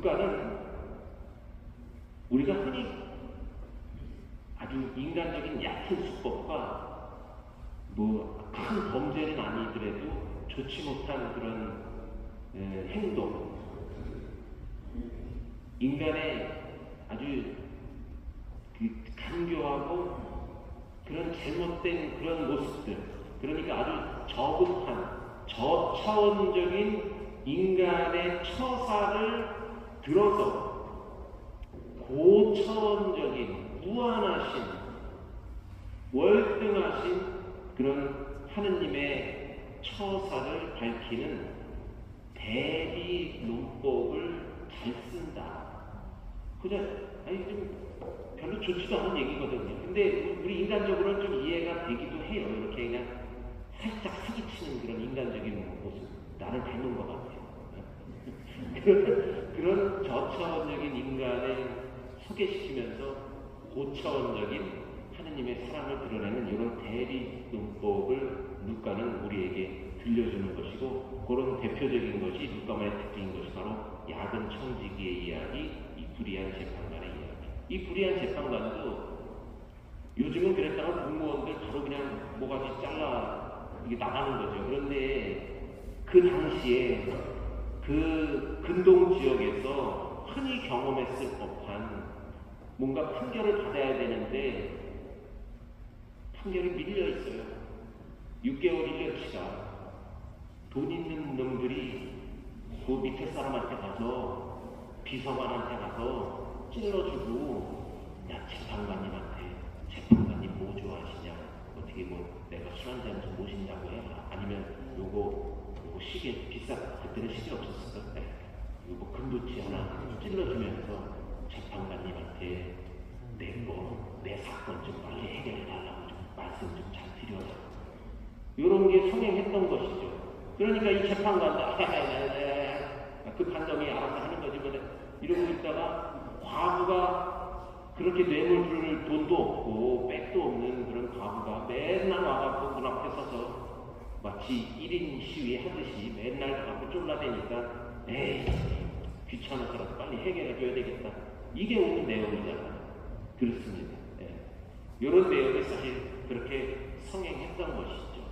루카는 우리가 흔히 아주 인간적인 얕은 수법과 뭐 큰 범죄는 아니더라도 좋지 못한 그런 에, 행동, 인간의 아주 그 간교하고 그런 잘못된 그런 모습들, 그러니까 아주 저급한 저 차원적인 인간의 처사를 들어서 고차원적인 무한하신 월등하신 그런 하느님의 처사를 밝히는 대비 논법을 잘 쓴다. 그냥 아니 좀 별로 좋지도 않은 얘기거든요. 근데 우리 인간적으로는 좀 이해가 되기도 해요. 이렇게 그냥 살짝 사기치는 그런 인간적인 모습. 나를 닮은 것 같아요. 그런, 저차원적인 인간을 소개시키면서 고차원적인 하느님의 사랑을 드러내는 이런 대리 논법을 루카는 우리에게 들려주는 것이고 그런 대표적인 것이 루카만의 특징인 것이 바로 야근 청지기의 이야기, 이 불의한 재판관의 이야기. 이 불의한 재판관도 요즘은 그랬다가 공무원들 바로 그냥 뭐같이 잘라 이게 나가는 거죠. 그런데 그 당시에 그 근동 지역에서 흔히 경험했을 법한 뭔가 판결을 받아야 되는데 판결이 밀려 있어요. 6개월 1년치가 돈 있는 놈들이 그 밑에 사람한테 가서 비서관한테 가서 찔러주고 야 재판관님한테 재판관님 뭐 좋아하시냐 어떻게 뭐 내가 술 한잔 좀 모신다고 해라 시계 비싸 그때는 시계 없었을 때 요거 금붙이 하나 찔러주면서 재판관님한테 내거내 사건 좀 빨리 해결해 달라고 좀 말씀 좀 잘 드려라 이런 게 성행했던 것이죠. 그러니까 이 재판관도 그 판정이 알아서 하는 거지 뭐 이러고 있다가 과부가 그렇게 뇌물 줄돈 마치 1인 시위 하듯이 맨날 갖고 쫄라대니까 에이 귀찮아서라도 빨리 해결해 줘야 되겠다. 이게 오늘 내용이잖아요. 그렇습니다. 예. 이런 내용이 사실 그렇게 성행했던 것이죠.